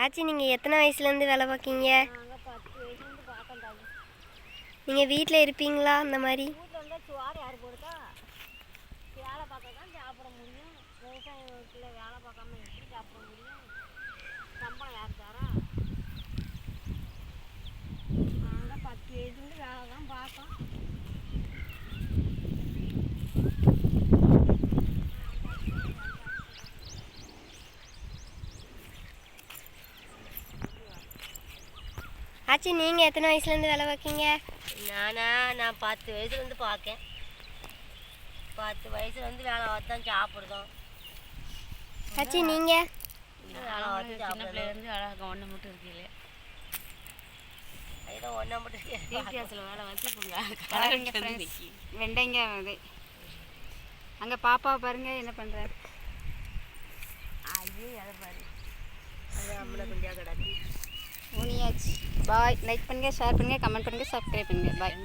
ஆச்சி நீங்கள் எத்தனை வயசுலேருந்து வேலை பார்க்கீங்க? நாங்கள் நீங்கள் வீட்டில் இருப்பீங்களா அந்த மாதிரி? வீட்டில் இருந்தால் சோறு யார் போடுதா வேலை பார்க்க தான் சாப்பிட முடியும். விவசாயத்தில் வேலை பார்க்காம எப்படி சாப்பிட முடியும் சம்பளம் யார் தரா நாங்கள் பத்து வயசுலேருந்து வேலை தான் பார்த்தோம் ஆச்சி நீங்கள் எத்தனை வயசுலேருந்து வேலை பார்க்கீங்க? நானா நான் பத்து வயசுலேருந்து பார்க்கேன். பத்து வயசுலேருந்து வேலை பார்த்து தான் சாப்பிடுதோம். ஆச்சி நீங்கள் வேலை பார்த்து சின்ன சாப்பிடுறோம் பிள்ளைலேருந்து அழகாக ஒன்று மட்டும் இருக்கீங்களே ஏதோ ஒன்றா மட்டும் டிபிஎஸ்ல வேலை வச்சு இப்போ பாருங்க friends, வெண்டைங்காய் விதை அங்கே பாப்பா பாருங்க என்ன பண்ணுற ஐயோ அதை பாரு அது நம்மளை கொஞ்சம் கிடக்கு. ஊனியாச்சு பாய் லைக் பண்ணுங்கள் ஷேர் பண்ணுங்கள் கமெண்ட் பண்ணுங்கள் சப்ஸ்கிரைப் பண்ணுங்கள் பாய்